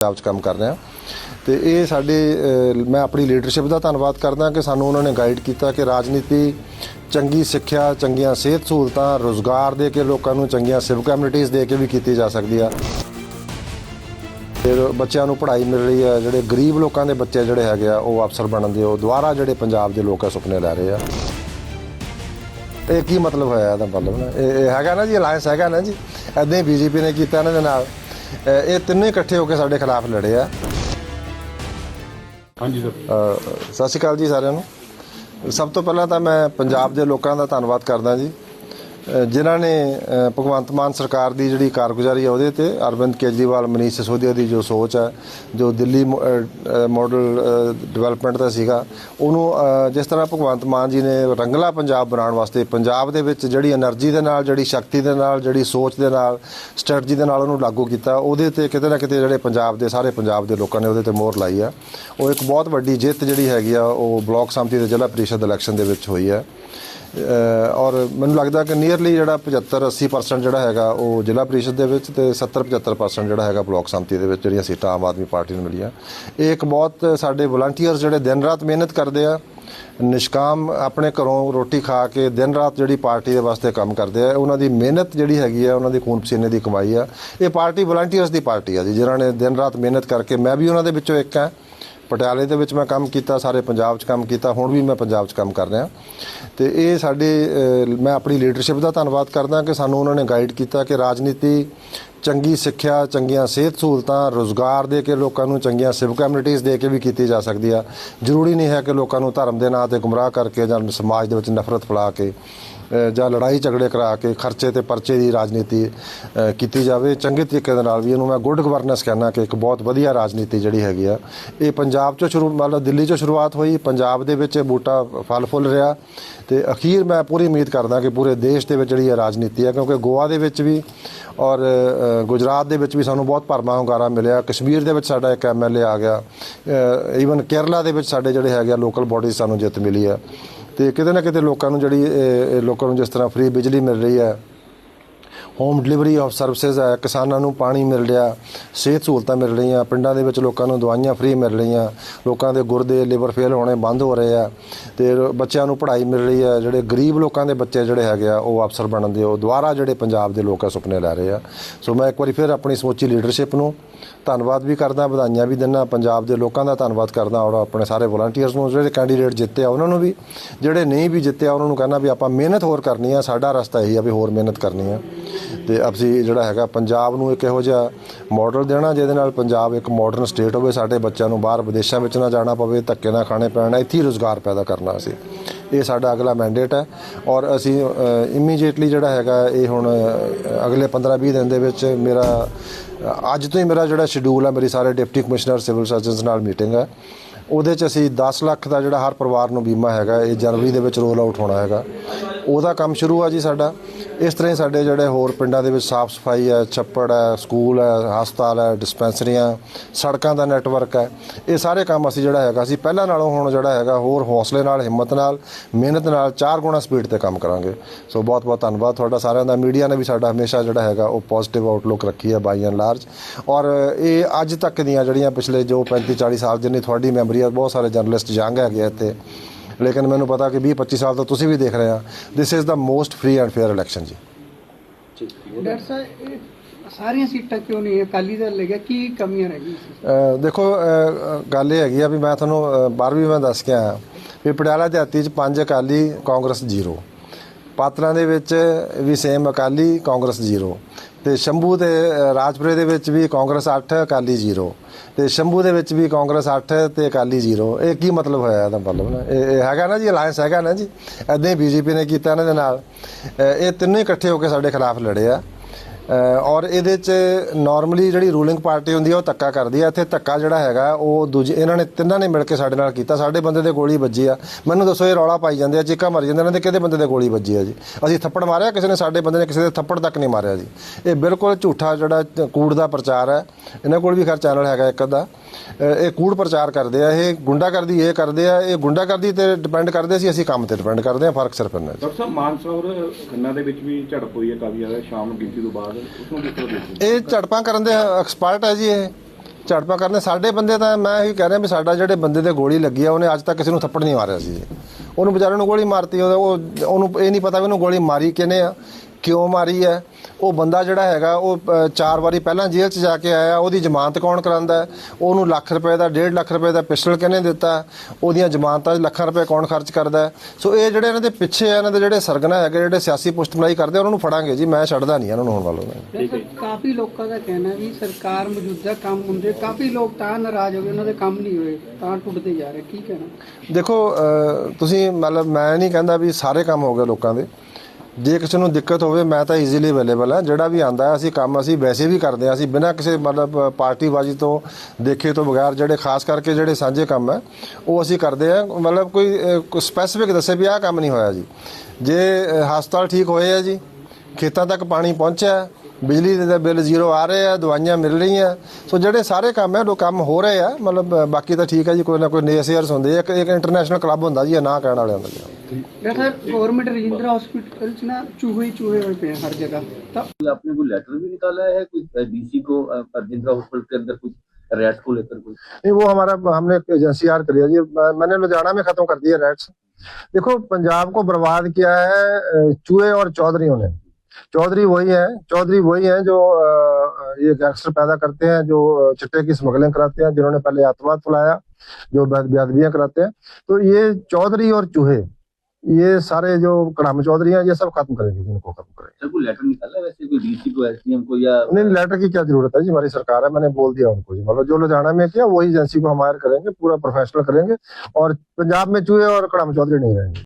ਪੰਜਾਬ 'ਚ ਕੰਮ ਕਰ ਰਿਹਾ। ਤੇ ਇਹ ਸਾਡੇ ਮੈਂ ਆਪਣੀ ਲੀਡਰਸ਼ਿਪ ਦਾ ਧੰਨਵਾਦ ਕਰਦਾ ਕਿ ਸਾਨੂੰ ਉਹਨਾਂ ਨੇ ਗਾਈਡ ਕੀਤਾ ਕਿ ਰਾਜਨੀਤੀ ਚੰਗੀ ਸਿੱਖਿਆ, ਚੰਗੀਆਂ ਸਿਹਤ ਸਹੂਲਤਾਂ, ਰੋਜ਼ਗਾਰ ਦੇ ਕੇ ਲੋਕਾਂ ਨੂੰ ਚੰਗੀਆਂ ਸਿਵਲ ਕਮਿਊਨਿਟੀਆਂ ਦੇ ਕੇ ਵੀ ਕੀਤੀ ਜਾ ਸਕਦੀ ਆ। ਫਿਰ ਬੱਚਿਆਂ ਨੂੰ ਪੜ੍ਹਾਈ ਮਿਲ ਰਹੀ ਹੈ ਜਿਹੜੇ ਗਰੀਬ ਲੋਕਾਂ ਦੇ ਬੱਚੇ ਜਿਹੜੇ ਹੈਗੇ ਆ, ਉਹ ਅਫਸਰ ਬਣਨ ਦੇ, ਉਹ ਦੁਆਰਾ ਜਿਹੜੇ ਪੰਜਾਬ ਦੇ ਲੋਕ ਆ, ਸੁਪਨੇ ਲੈ ਰਹੇ ਆ। ਇਹ ਕੀ ਮਤਲਬ ਹੋਇਆ ਇਹਦਾ ਮਤਲਬ ਨਾ? ਇਹ ਇਹ ਹੈਗਾ ਨਾ ਜੀ ਅਲਾਈਅੰਸ ਹੈਗਾ ਨਾ ਜੀ। ਐਦਾਂ ਹੀ ਬੀਜੇਪੀ ਨੇ ਕੀਤਾ ਇਹਨਾਂ ਦੇ ਨਾਲ। ਇਹ ਤਿੰਨੇ ਇਕੱਠੇ ਹੋ ਕੇ ਸਾਡੇ ਖਿਲਾਫ ਲੜੇ ਆ। ਹਾਂਜੀ ਸਰ। ਸਤਿ ਸ਼੍ਰੀ ਅਕਾਲ ਜੀ ਸਾਰਿਆਂ ਨੂੰ। ਸਭ ਤੋਂ ਪਹਿਲਾਂ ਤਾਂ ਮੈਂ ਪੰਜਾਬ ਦੇ ਲੋਕਾਂ ਦਾ ਧੰਨਵਾਦ ਕਰਦਾ ਜੀ। ਜਿਨ੍ਹਾਂ ਨੇ ਭਗਵੰਤ ਮਾਨ ਸਰਕਾਰ ਦੀ ਜਿਹੜੀ ਕਾਰਗੁਜ਼ਾਰੀ ਆ ਉਹਦੇ ਤੇ ਅਰਵਿੰਦ ਕੇਜਰੀਵਾਲ, ਮਨੀਸ਼ ਸਿਸੋਦੀਆ ਦੀ ਜੋ ਸੋਚ ਹੈ ਜੋ ਦਿੱਲੀ ਮਾਡਲ ਡਿਵੈਲਪਮੈਂਟ ਦਾ ਸੀਗਾ, ਉਹਨੂੰ ਜਿਸ ਤਰ੍ਹਾਂ ਭਗਵੰਤ ਮਾਨ ਜੀ ਨੇ ਰੰਗਲਾ ਪੰਜਾਬ ਬਣਾਉਣ ਵਾਸਤੇ ਪੰਜਾਬ ਦੇ ਵਿੱਚ ਜਿਹੜੀ એનર્ਜੀ ਦੇ ਨਾਲ, ਜਿਹੜੀ ਸ਼ਕਤੀ ਦੇ ਨਾਲ, ਜਿਹੜੀ ਸੋਚ ਦੇ ਨਾਲ ਸਟ੍ਰੈਟਜੀ ਦੇ ਨਾਲ ਉਹਨੂੰ ਲਾਗੂ ਕੀਤਾ, ਉਹਦੇ ਤੇ ਕਿਤੇ ਨਾ ਕਿਤੇ ਜਿਹੜੇ ਪੰਜਾਬ ਦੇ, ਸਾਰੇ ਪੰਜਾਬ ਦੇ ਲੋਕਾਂ ਨੇ ਉਹਦੇ ਤੇ ਮੋਹਰ ਲਾਈ ਆ। ਉਹ ਇੱਕ ਬਹੁਤ ਵੱਡੀ ਜਿੱਤ ਜਿਹੜੀ ਹੈਗੀ ਆ, ਉਹ ਬਲਾਕ ਸੰਮਤੀ ਦੇ ਜ਼ਿਲ੍ਹਾ ਪ੍ਰੀਸ਼ਦ ਇਲੈਕਸ਼ਨ ਦੇ ਵਿੱਚ ਹੋਈ ਆ। ਔਰ ਮੈਨੂੰ ਲੱਗਦਾ ਕਿ ਨੀਅਰਲੀ ਜਿਹੜਾ 75 80% ਜਿਹੜਾ ਹੈਗਾ ਉਹ ਜ਼ਿਲ੍ਹਾ ਪ੍ਰੀਸ਼ਦ ਦੇ ਵਿੱਚ ਤੇ 70 75% ਜਿਹੜਾ ਹੈਗਾ ਬਲਾਕ ਸੰਮਤੀ ਦੇ ਵਿੱਚ ਜਿਹੜੀਆਂ ਸੀਟਾਂ ਆਮ ਆਦਮੀ ਪਾਰਟੀ ਨੂੰ ਮਿਲੀਆਂ। ਇਹ ਇੱਕ ਬਹੁਤ ਸਾਡੇ ਵਲੰਟੀਅਰਸ ਜਿਹੜੇ ਦਿਨ ਰਾਤ ਮਿਹਨਤ ਕਰਦੇ ਆ, ਨਿਸ਼ਕਾਮ ਆਪਣੇ ਘਰੋਂ ਰੋਟੀ ਖਾ ਕੇ ਦਿਨ ਰਾਤ ਜਿਹੜੀ ਪਾਰਟੀ ਦੇ ਵਾਸਤੇ ਕੰਮ ਕਰਦੇ ਆ, ਉਹਨਾਂ ਦੀ ਮਿਹਨਤ ਜਿਹੜੀ ਹੈਗੀ ਆ, ਉਹਨਾਂ ਦੀ ਖੂਨ ਪਸੀਨੇ ਦੀ ਕਮਾਈ ਆ। ਇਹ ਪਾਰਟੀ ਵਲੰਟੀਅਰਸ ਦੀ ਪਾਰਟੀ ਆ ਜੀ, ਜਿਨ੍ਹਾਂ ਨੇ ਦਿਨ ਰਾਤ ਮਿਹਨਤ ਕਰਕੇ ਮੈਂ ਵੀ ਉਹਨਾਂ ਦੇ ਵਿੱਚੋਂ ਇੱਕ ਹਾਂ। ਪਟਿਆਲੇ ਦੇ ਵਿੱਚ ਮੈਂ ਕੰਮ ਕੀਤਾ, ਸਾਰੇ ਪੰਜਾਬ 'ਚ ਕੰਮ ਕੀਤਾ, ਹੁਣ ਵੀ ਮੈਂ ਪੰਜਾਬ 'ਚ ਕੰਮ ਕਰ ਰਿਹਾ। ਤੇ ਇਹ ਸਾਡੇ ਮੈਂ ਆਪਣੀ ਲੀਡਰਸ਼ਿਪ ਦਾ ਧੰਨਵਾਦ ਕਰਦਾ ਕਿ ਸਾਨੂੰ ਉਹਨਾਂ ਨੇ ਗਾਈਡ ਕੀਤਾ ਕਿ ਰਾਜਨੀਤੀ ਚੰਗੀ ਸਿੱਖਿਆ, ਚੰਗੀਆਂ ਸਿਹਤ ਸਹੂਲਤਾਂ, ਰੋਜ਼ਗਾਰ ਦੇ ਕੇ ਲੋਕਾਂ ਨੂੰ ਚੰਗੀਆਂ ਸਿਵਕ ਕਮਿਊਨਿਟੀਆਂ ਦੇ ਕੇ ਵੀ ਕੀਤੀ ਜਾ ਸਕਦੀ ਆ। ਜ਼ਰੂਰੀ ਨਹੀਂ ਹੈ ਕਿ ਲੋਕਾਂ ਨੂੰ ਧਰਮ ਦੇ ਨਾਂ ਤੇ ਗੁੰਮਰਾਹ ਕਰਕੇ ਜਾਂ ਸਮਾਜ ਦੇ ਵਿੱਚ ਨਫ਼ਰਤ ਫੈਲਾ ਕੇ ਜਾਂ ਲੜਾਈ ਝਗੜੇ ਕਰਾ ਕੇ ਖਰਚੇ ਤੇ ਪਰਚੇ ਦੀ ਰਾਜਨੀਤੀ ਕੀਤੀ ਜਾਵੇ, ਚੰਗੇ ਤਰੀਕੇ ਦੇ ਨਾਲ ਵੀ ਇਹਨੂੰ ਮੈਂ ਗੁੱਡ ਗਵਰਨੈਂਸ ਕਹਿੰਦਾ ਕਿ ਇੱਕ ਬਹੁਤ ਵਧੀਆ ਰਾਜਨੀਤੀ ਜਿਹੜੀ ਹੈਗੀ ਆ। ਇਹ ਪੰਜਾਬ ਚੋਂ ਸ਼ੁਰੂ, ਮਤਲਬ ਦਿੱਲੀ ਚੋਂ ਸ਼ੁਰੂਆਤ ਹੋਈ, ਪੰਜਾਬ ਦੇ ਵਿੱਚ ਇਹ ਬੂਟਾ ਫਲ ਫੁੱਲ ਰਿਹਾ ਤੇ ਅਖੀਰ ਮੈਂ ਪੂਰੀ ਉਮੀਦ ਕਰਦਾ ਕਿ ਪੂਰੇ ਦੇਸ਼ ਦੇ ਵਿੱਚ ਜਿਹੜੀ ਇਹ ਰਾਜਨੀਤੀ ਹੈ ਕਿਉਂਕਿ ਗੋਆ ਦੇ ਵਿੱਚ ਵੀ ਔਰ ਗੁਜਰਾਤ ਦੇ ਵਿੱਚ ਵੀ ਸਾਨੂੰ ਬਹੁਤ ਭਰਮਾ ਹੁੰਗਾਰਾ ਮਿਲਿਆ, ਕਸ਼ਮੀਰ ਦੇ ਵਿੱਚ ਸਾਡਾ ਇੱਕ ਐਮਐਲਏ ਆ ਗਿਆ ਈਵਨ ਕੇਰਲਾ ਦੇ ਵਿੱਚ ਸਾਡੇ ਜਿਹੜੇ ਹੈਗੇ ਆ ਲੋਕਲ ਬਾਡੀਜ਼ ਸਾਨੂੰ ਜਿੱਤ ਮਿਲੀ ਆ। ਤੇ ਕਿਤੇ ਨਾ ਕਿਤੇ ਲੋਕਾਂ ਨੂੰ ਜਿਹੜੀ ਇਹ- ਇਹ ਲੋਕਾਂ ਨੂੰ ਜਿਸ ਤਰ੍ਹਾਂ ਫ੍ਰੀ ਬਿਜਲੀ ਮਿਲ ਰਹੀ ਹੈ ਹੋਮ ਡਿਲੀਵਰੀ ਆਫ ਸਰਵਿਸਿਜ਼ ਹੈ ਕਿਸਾਨਾਂ ਨੂੰ ਪਾਣੀ ਮਿਲ ਰਿਹਾ, ਸਿਹਤ ਸਹੂਲਤਾਂ ਮਿਲ ਰਹੀਆਂ, ਪਿੰਡਾਂ ਦੇ ਵਿੱਚ ਲੋਕਾਂ ਨੂੰ ਦਵਾਈਆਂ ਫ੍ਰੀ ਮਿਲ ਰਹੀਆਂ, ਲੋਕਾਂ ਦੇ ਗੁਰਦੇ, ਲਿਵਰ ਫੇਲ ਹੋਣੇ ਬੰਦ ਹੋ ਰਹੇ ਆ, ਤੇ ਬੱਚਿਆਂ ਨੂੰ ਪੜ੍ਹਾਈ ਮਿਲ ਰਹੀ ਹੈ ਜਿਹੜੇ ਗਰੀਬ ਲੋਕਾਂ ਦੇ ਬੱਚੇ ਜਿਹੜੇ ਹੈਗੇ ਆ, ਉਹ ਅਫਸਰ ਬਣਨ ਦੇ, ਉਹ ਦੁਆਰਾ ਜਿਹੜੇ ਪੰਜਾਬ ਦੇ ਲੋਕ ਆ, ਸੁਪਨੇ ਲੈ ਰਹੇ ਆ। ਸੋ ਮੈਂ ਇੱਕ ਵਾਰੀ ਫਿਰ ਆਪਣੀ ਸਮੁੱਚੀ ਲੀਡਰਸ਼ਿਪ ਨੂੰ ਧੰਨਵਾਦ ਵੀ ਕਰਦਾ, ਵਧਾਈਆਂ ਵੀ ਦਿੰਦਾ, ਪੰਜਾਬ ਦੇ ਲੋਕਾਂ ਦਾ ਧੰਨਵਾਦ ਕਰਦਾ, ਔਰ ਆਪਣੇ ਸਾਰੇ ਵਲੰਟੀਅਰਸ ਨੂੰ, ਜਿਹੜੇ ਕੈਂਡੀਡੇਟ ਜਿੱਤੇ ਆ, ਉਹਨਾਂ ਨੂੰ ਵੀ, ਜਿਹੜੇ ਨਹੀਂ ਵੀ ਜਿੱਤੇ ਆ, ਉਹਨਾਂ ਨੂੰ ਕਹਿੰਦਾ ਵੀ ਆਪਾਂ ਮਿਹਨਤ ਹੋਰ ਕਰਨੀ ਆ, ਸਾਡਾ ਰਸਤਾ ਇਹੀ ਆ ਵੀ ਹੋਰ ਮਿਹਨਤ ਕਰਨੀ ਆ। ਤੇ ਅਸੀਂ ਜਿਹੜਾ ਹੈਗਾ ਪੰਜਾਬ ਨੂੰ ਇੱਕ ਇਹੋ ਜਿਹਾ ਮਾਡਲ ਦੇਣਾ, ਜਿਹਦੇ ਨਾਲ ਪੰਜਾਬ ਇੱਕ ਮਾਡਰਨ ਸਟੇਟ ਹੋਵੇ, ਸਾਡੇ ਬੱਚਿਆਂ ਨੂੰ ਬਾਹਰ ਵਿਦੇਸ਼ਾਂ ਵਿੱਚ ਨਾ ਜਾਣਾ ਪਵੇ, ਧੱਕੇ ਨਾ ਖਾਣੇ ਪੈਣ, ਇੱਥੇ ਹੀ ਰੋਜ਼ਗਾਰ ਪੈਦਾ ਕਰਨਾ ਅਸੀਂ। ਇਹ ਸਾਡਾ ਅਗਲਾ ਮੈਂਡੇਟ ਹੈ ਔਰ ਅਸੀਂ ਇਮੀਡੀਏਟਲੀ ਜਿਹੜਾ ਹੈਗਾ ਇਹ ਹੁਣ ਅਗਲੇ 15-20 ਦਿਨ ਦੇ ਵਿੱਚ ਮੇਰਾ ਅੱਜ ਤੋਂ ਹੀ ਮੇਰਾ ਜਿਹੜਾ ਸ਼ਡਿਊਲ ਹੈ, ਮੇਰੀ ਸਾਰੇ ਡਿਪਟੀ ਕਮਿਸ਼ਨਰ ਸਿਵਲ ਸਰਜਨਸ ਨਾਲ ਮੀਟਿੰਗ ਹੈ। ਉਹਦੇ ਚ ਅਸੀਂ 10 ਲੱਖ ਦਾ ਜਿਹੜਾ ਹਰ ਪਰਿਵਾਰ ਨੂੰ ਬੀਮਾ ਹੈਗਾ, ਇਹ ਜਨਵਰੀ ਦੇ ਵਿੱਚ ਰੋਲ ਆਊਟ ਹੋਣਾ ਹੈਗਾ। ਉਹਦਾ ਕੰਮ ਸ਼ੁਰੂ ਆ ਜੀ ਸਾਡਾ। ਇਸ ਤਰ੍ਹਾਂ ਹੀ ਸਾਡੇ ਜਿਹੜੇ ਹੋਰ ਪਿੰਡਾਂ ਦੇ ਵਿੱਚ ਸਾਫ਼ ਸਫ਼ਾਈ ਹੈ, ਛੱਪੜ ਹੈ, ਸਕੂਲ ਹੈ, ਹਸਪਤਾਲ ਹੈ, ਡਿਸਪੈਂਸਰੀਆਂ, ਸੜਕਾਂ ਦਾ ਨੈਟਵਰਕ ਹੈ। ਇਹ ਸਾਰੇ ਕੰਮ ਅਸੀਂ ਜਿਹੜਾ ਹੈਗਾ ਅਸੀਂ ਪਹਿਲਾਂ ਨਾਲੋਂ ਹੁਣ ਜਿਹੜਾ ਹੈਗਾ ਹੋਰ ਹੌਸਲੇ ਨਾਲ, ਹਿੰਮਤ ਨਾਲ, ਮਿਹਨਤ ਨਾਲ ਚਾਰ ਗੁਣਾ ਸਪੀਡ ਤੇ ਕੰਮ ਕਰਾਂਗੇ। ਸੋ ਬਹੁਤ ਬਹੁਤ ਧੰਨਵਾਦ ਤੁਹਾਡਾ ਸਾਰਿਆਂ ਦਾ। ਮੀਡੀਆ ਨੇ ਵੀ ਸਾਡਾ ਹਮੇਸ਼ਾ ਜਿਹੜਾ ਹੈਗਾ ਉਹ ਪੋਜ਼ਿਟਿਵ ਆਊਟਲੁੱਕ ਰੱਖੀ ਹੈ ਬਾਈ ਐਂਡ ਲਾਰਜ ਔਰ ਇਹ ਅੱਜ ਤੱਕ ਦੀਆਂ ਜਿਹੜੀਆਂ ਪਿਛਲੇ ਜੋ 35 40 ਸਾਲ ਜਿੰਨੀ ਤੁਹਾਡੀ ਮੈਮਰੀ ਆ ਬਹੁਤ ਸਾਰੇ ਜਰਨਲਿਸਟ ਜੰਗ ਹੈਗੇ ਆ ਇੱਥੇ। ਲੇਕਿਨ ਮੈਨੂੰ ਪਤਾ ਕਿ 20 25 ਸਾਲ ਤੋਂ ਤੁਸੀਂ ਵੀ ਦੇਖ ਰਹੇ ਆ। This is the most free and fair election ਜੀ। ਡਾਕਟਰ ਸਾਹਿਬ ਸਾਰੀਆਂ ਸੀਟਾਂ ਕਿਉਂ ਨਹੀਂ? ਅਕਾਲੀ ਦਲ ਲੈ ਗਿਆ ਕੀ ਕਮੀਆਂ ਰਹਿ ਗਈਆਂ ਦੇਖੋ ਗੱਲ ਇਹ ਹੈਗੀ ਆ ਵੀ ਮੈਂ ਤੁਹਾਨੂੰ ਅਹ ਬਾਹਰ ਵੀ ਮੈਂ ਦੱਸ ਕੇ ਆਇਆ ਵੀ ਪਟਿਆਲਾ ਦਿਹਾਤੀ ਚ ਪੰਜ ਅਕਾਲੀ ਕਾਂਗਰਸ ਜ਼ੀਰੋ। ਪਾਤਰਾਂ ਦੇ ਵਿੱਚ ਵੀ ਸੇਮ ਅਕਾਲੀ ਕਾਂਗਰਸ ਜ਼ੀਰੋ। ਤੇ ਸ਼ੰਭੂ ਤੇ ਅਹ ਰਾਜਪੁਰੇ ਦੇ ਵਿੱਚ ਵੀ ਕਾਂਗਰਸ 8 ਅਕਾਲੀ ਜ਼ੀਰੋ। ਤੇ ਸ਼ੰਭੂ ਦੇ ਵਿੱਚ ਵੀ ਕਾਂਗਰਸ 8 ਤੇ ਅਕਾਲੀ ਜ਼ੀਰੋ। ਇਹ ਕੀ ਮਤਲਬ ਹੋਇਆ ਇਹਦਾ ਮਤਲਬ? ਨਾ ਇਹ ਹੈਗਾ ਨਾ ਜੀ ਅਲਾਈਅੰਸ ਹੈਗਾ ਨਾ ਜੀ? ਐਦਾਂ ਹੀ ਬੀਜੇਪੀ ਨੇ ਕੀਤਾ ਇਹਨਾਂ ਦੇ ਨਾਲ। ਇਹ ਤਿੰਨੇ ਇਕੱਠੇ ਹੋ ਕੇ ਸਾਡੇ ਖਿਲਾਫ ਲੜੇ ਆ। ਔਰ ਇਹਦੇ ਚ ਨਾਰਮਲੀ ਜਿਹੜੀ ਰੂਲਿੰਗ ਪਾਰਟੀ ਹੁੰਦੀ ਹੈ ਉਹ ਧੱਕਾ ਕਰਦੀ ਹੈ ਇੱਥੇ ਧੱਕਾ ਜਿਹੜਾ ਹੈਗਾ, ਉਹ ਦੂਜੇ ਇਹਨਾਂ ਨੇ ਤਿੰਨਾਂ ਨੇ ਮਿਲ ਕੇ ਸਾਡੇ ਨਾਲ ਕੀਤਾ। ਸਾਡੇ ਬੰਦੇ ਦੇ ਗੋਲੀ ਵੱਜੀ ਆ। ਮੈਨੂੰ ਦੱਸੋ ਇਹ ਰੌਲਾ ਪਾਈ ਜਾਂਦੇ ਆ, ਚੀਕਾਂ ਮਾਰੀ ਜਾਂਦੇ ਇਹਨਾਂ ਦੇ ਕਿਹਦੇ ਬੰਦੇ ਦੇ ਗੋਲੀ ਵੱਜੀ ਆ ਜੀ? ਅਸੀਂ ਥੱਪੜ ਮਾਰਿਆ, ਕਿਸੇ ਨੇ ਸਾਡੇ ਬੰਦੇ ਨੇ ਕਿਸੇ ਦੇ ਥੱਪੜ ਤੱਕ ਨਹੀਂ ਮਾਰਿਆ ਜੀ। ਇਹ ਬਿਲਕੁਲ ਝੂਠਾ ਜਿਹੜਾ ਕੂੜ ਦਾ ਪ੍ਰਚਾਰ ਹੈ ਇਹਨਾਂ ਕੋਲ ਵੀ ਖੈਰ ਚੈਨਲ ਹੈਗਾ ਇੱਕ ਅੱਧਾ। ਇਹ ਕੂੜ ਪ੍ਰਚਾਰ ਕਰਦੇ ਆ। ਇਹ ਗੁੰਡਾਗਰਦੀ ਇਹ ਕਰਦੇ ਆ। ਇਹ ਗੁੰਡਾਗਰਦੀ ਤੇ ਡਿਪੈਂਡ ਕਰਦੇ ਸੀ, ਅਸੀਂ ਕੰਮ ਤੇ ਡਿਪੈਂਡ ਕਰਦੇ ਆ। ਫ਼ਰਕ ਸਿਰਫ ਇੰਨਾ ਜੀ। ਡਾਕਟਰ ਸਾਹਿਬ ਮਾਨਸੌਰ ਖੰਨਾ ਦੇ ਵਿੱਚ ਵੀ ਝੜਪ ਹੋਈ ਹੈ ਕਾਫੀ ਜ਼ਿਆਦਾ। ਸ਼ਾਮ ਨੂੰ ਗਿਣਤੀ ਤੋਂ ਬਾਅਦ ਇਹ ਝੜਪਾਂ ਕਰਨ ਦੇ ਐਕਸਪਰਟ ਹੈ ਜੀ ਇਹ ਝੜਪਾਂ ਕਰਨੇ ਸਾਡੇ ਬੰਦੇ ਤਾਂ ਮੈਂ ਇਹੀ ਕਹਿ ਰਿਹਾ ਵੀ ਸਾਡਾ ਜਿਹੜੇ ਬੰਦੇ ਤੇ ਗੋਲੀ ਲੱਗੀ ਆ, ਉਹਨੇ ਅੱਜ ਤੱਕ ਕਿਸੇ ਨੂੰ ਥੱਪੜ ਨਹੀਂ ਮਾਰਿਆ ਸੀ ਜੀ। ਉਹਨੂੰ ਵਿਚਾਰੇ ਨੂੰ ਗੋਲੀ ਮਾਰਤੀ ਉਹ ਉਹਨੂੰ ਇਹ ਨਹੀਂ ਪਤਾ ਵੀ ਉਹਨੂੰ ਗੋਲੀ ਮਾਰੀ ਕਿਹਨੇ ਆ ਕਿਉਂ ਮਾਰੀ ਹੈ ਉਹ ਬੰਦਾ ਜਿਹੜਾ ਹੈਗਾ ਉਹ ਚਾਰ ਵਾਰੀ ਪਹਿਲਾਂ ਜੇਲ੍ਹ 'ਚ ਜਾ ਕੇ ਆਇਆ ਉਹਦੀ ਜ਼ਮਾਨਤ ਕੌਣ ਕਰਾਂਦਾ? ਉਹਨੂੰ ਲੱਖ ਰੁਪਏ ਦਾ 1.5 ਲੱਖ ਰੁਪਏ ਦਾ ਪਿਸਟਲ ਕਿਹਨੇ ਦਿੱਤਾ ਉਹਦੀਆਂ ਜ਼ਮਾਨਤਾਂ 'ਚ ਲੱਖਾਂ ਰੁਪਏ ਕੌਣ ਖਰਚ ਕਰਦਾ? ਸੋ ਇਹ ਜਿਹੜੇ ਇਹਨਾਂ ਦੇ ਪਿੱਛੇ ਆ ਇਹਨਾਂ ਦੇ ਜਿਹੜੇ ਸਰਗਨਾ ਹੈਗੇ ਜਿਹੜੇ ਸਿਆਸੀ ਪੁਸ਼ਤਮਲਾਈ ਕਰਦੇ ਉਹਨਾਂ ਨੂੰ ਫੜਾਂਗੇ ਜੀ ਮੈਂ ਛੱਡਦਾ ਨਹੀਂ ਇਹਨਾਂ ਨੂੰ ਹੁਣ ਵੱਲੋਂ ਕਾਫੀ ਲੋਕਾਂ ਦਾ ਕਹਿਣਾ ਵੀ ਸਰਕਾਰ ਮੌਜੂਦਾ ਕੰਮ ਹੁੰਦੇ ਕਾਫੀ ਲੋਕ ਤਾਂ ਨਾਰਾਜ਼ ਹੋ ਗਏ ਉਹਨਾਂ ਦੇ ਕੰਮ ਨਹੀਂ ਹੋਏ ਤਾਂ ਟੁੱਟਦੇ ਜਾ ਰਹੇ ਕੀ ਕਹਿਣਾ ਦੇਖੋ ਤੁਸੀਂ ਮਤਲਬ ਮੈਂ ਨਹੀਂ ਕਹਿੰਦਾ ਵੀ ਸਾਰੇ ਕੰਮ ਹੋ ਗਏ ਲੋਕਾਂ ਦੇ ਜੇ ਕਿਸੇ ਨੂੰ ਦਿੱਕਤ ਹੋਵੇ, ਮੈਂ ਤਾਂ ਈਜ਼ੀਲੀ ਅਵੇਲੇਬਲ ਹਾਂ। ਜਿਹੜਾ ਵੀ ਆਂਦਾ ਅਸੀਂ ਕੰਮ ਅਸੀਂ ਵੈਸੇ ਵੀ ਕਰਦੇ ਹਾਂ। ਅਸੀਂ ਬਿਨਾਂ ਕਿਸੇ ਮਤਲਬ ਪਾਰਟੀਬਾਜ਼ੀ ਤੋਂ, ਦੇਖੇ ਤੋਂ ਬਗੈਰ, ਜਿਹੜੇ ਖਾਸ ਕਰਕੇ ਜਿਹੜੇ ਸਾਂਝੇ ਕੰਮ ਹੈ, ਉਹ ਅਸੀਂ ਕਰਦੇ ਹਾਂ। ਮਤਲਬ ਕੋਈ ਸਪੈਸੀਫਿਕ ਦੱਸੇ ਵੀ ਆਹ ਕੰਮ ਨਹੀਂ ਹੋਇਆ ਜੀ। ਜੇ ਹਸਪਤਾਲ ਠੀਕ ਹੋਏ ਆ ਜੀ, ਖੇਤਾਂ ਤੱਕ ਪਾਣੀ ਪਹੁੰਚਿਆ, ਬਿਜਲੀ ਦੇ ਬਿੱਲ ਜ਼ੀਰੋ ਆ ਰਹੇ ਆ, ਦਵਾਈਆਂ ਮਿਲ ਰਹੀਆਂ। ਸੋ ਜਿਹੜੇ ਸਾਰੇ ਕੰਮ ਹੈ, ਉਹ ਕੰਮ ਹੋ ਰਹੇ ਆ। ਮਤਲਬ ਬਾਕੀ ਤਾਂ ਠੀਕ ਹੈ ਜੀ, ਕੋਈ ਨਾ ਕੋਈ ਨੇਸੀਅਰਸ ਹੁੰਦੇ ਆ। ਇੱਕ ਇੱਕ ਇੰਟਰਨੈਸ਼ਨਲ ਕਲੱਬ ਹੁੰਦਾ ਜੀ, ਇਹ ਨਾ ਕਹਿਣ ਵਾਲਿਆਂ ਦਾ मैंने लुधियाना में खत्म कर दिया रेट्स देखो पंजाब को बर्बाद किया है चूहे और चौधरी ने चौधरी वही है चौधरी वही है जो ये गैंगस्टर पैदा करते हैं जो चिट्टे की स्मगलिंग कराते हैं जिन्होंने पहले आतंकवाद फैलाया जो बेदबियादबियाँ कराते हैं। तो ये चौधरी और चूहे ये सारे जो कड़ाम चौधरी हैं ये सब खत्म करेंगे इनको खत्म करेंगे। सर कोई लेटर निकाला है वैसे? कोई डीसी को एसडीएम को या नहीं लेटर की क्या ज़रूरत है जी? हमारी सरकार है मैंने बोल दिया उनको जी। मतलब जो लुधियाना में किया वही एजेंसी को हम हायर करेंगे पूरा प्रोफेशनल करेंगे। और पंजाब में चूहे और कड़ाम चौधरी नहीं रहेंगे।